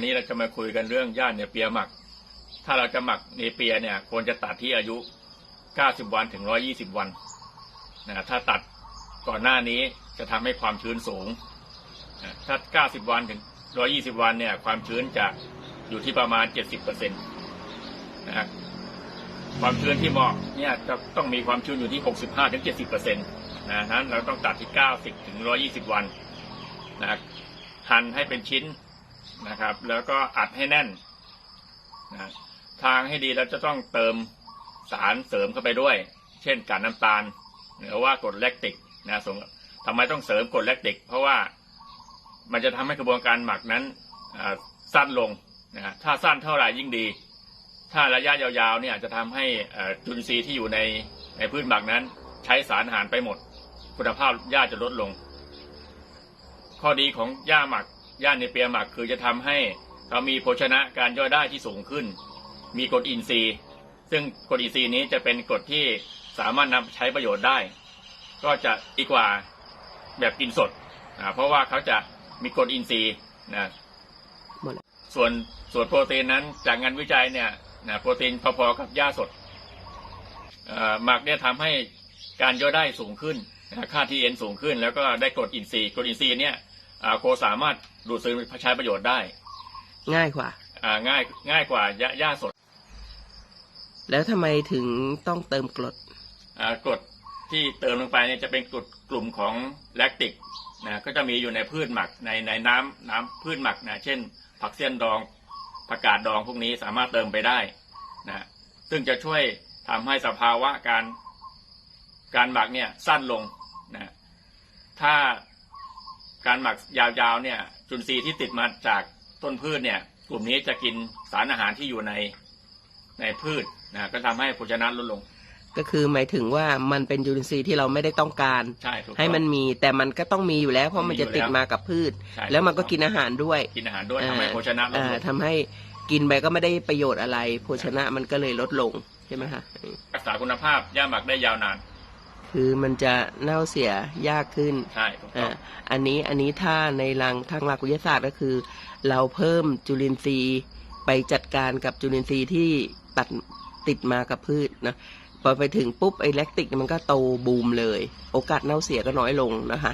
วันนี้เราจะมาคุยกันเรื่องหญ้าเนเปียหมัก ถ้าเราจะหมักเนเปียเนี่ย ควรจะตัดที่อายุ 90 วันถึง 120 วันนะถ้าตัดก่อนหน้านี้จะทำให้ความชื้นสูงนะถ้า 90 วันถึง 120 วันเนี่ย ความชื้นจะอยู่ที่ประมาณ 70%นะความชื้นที่เหมาะเนี่ยจะต้องมีความชื้นอยู่ที่ 65ถึง70%นะนั้นเราต้องตัดที่ 90ถึง120 วันนะหั่นให้เป็นชิ้น นะครับ แล้วก็อัดให้แน่นนะทางให้ดีเราจะต้องเติมสารเสริมเข้าไปด้วย เช่นกากน้ำตาลหรือว่ากรดแลคติกนะสมทำไมต้องเสริมกรดแลคติก เพราะว่ามันจะทำให้กระบวนการหมักนั้นสั้นลงนะถ้าสั้นเท่าไหร่ยิ่งดี ถ้าระยะยาวๆเนี่ยจะทำให้จุลินทรีย์ที่อยู่ในในพืชหมักนั้น ใช้สารอาหารไปหมด คุณภาพหญ้าจะลดลง ข้อดีของหญ้าหมัก หญ้าในเปียหมักคือจะทำให้เรามีโภชนะการย่อยได้ที่สูงขึ้น มีกรดอินทรีย์ ซึ่งกรดอินทรีย์นี้จะเป็นกรดที่สามารถนำใช้ประโยชน์ได้ ก็จะดีกว่าแบบกินสดอ่าเพราะว่าเขาจะมีกรดอินทรีย์นะส่วนส่วนโปรตีนนั้นจากงานวิจัยเนี่ยนะโปรตีนพอๆกับหญ้าสดหมักเนี่ยทำให้การย่อยได้สูงขึ้นนะค่าทีเอ็นสูงขึ้น แล้วก็ได้กรดอินทรีย์กรดอินทรีย์เนี่ย อ่าโคสามารถดูดซึมใช้ประโยชน์ได้ ง่ายกว่า อ่าง่ายง่ายกว่าหญ้าหญ้าสด แล้วทำไมถึงต้องเติมกรด อ่ากรดที่เติมลงไปเนี่ยจะเป็นกรดกลุ่มของแลคติกนะก็จะมีอยู่ในพืชหมักในในน้ำน้ำพืชหมักนะเช่น ผักเสี้ยนดองผักกาดดองพวกนี้สามารถเติมไปได้นะซึ่งจะช่วยทำให้สภาวะการการหมักเนี่ยสั้นลงนะถ้า การหมักยาวๆเนี่ยจุลินทรีย์ที่ติดมาจากต้นพืชเนี่ย กลุ่มนี้จะกินสารอาหารที่อยู่ในในพืชนะก็ทำให้โภชนะลดลง ก็คือหมายถึงว่ามันเป็นจุลินทรีย์ที่เราไม่ได้ต้องการใช่ถูกต้องให้มันมีแต่มันก็ต้องมีอยู่แล้ว เพราะมันจะติดมากับพืชใช่แล้วมันก็ถูต้องกินอาหารด้วย กินอาหารด้วยทำให้โภชนะลดอ่าลงทำให้กินไปก็ไม่ได้ประโยชน์อะไร โภชนะมันก็เลยลดลงใช่ไหมคะรักษาคุณภาพย่าหมักได้ยาวนาน คือมันจะเน่าเสียยากขึ้นใช่ถูกต้ออ่างอันนี้อันนี้ถ้าในหลังทางหลักวิทยาศาสตร์ก็คือ เราเพิ่มจุลินทรีย์ไปจัดการกับจุลินทรีย์ที่ตัดติดมากับพืชนะพอไปถึงปุ๊บไอ้แลคติกเนี่ยมันก็โตบูมเลย โอกาสเน่าเสียก็น้อยลงนะคะ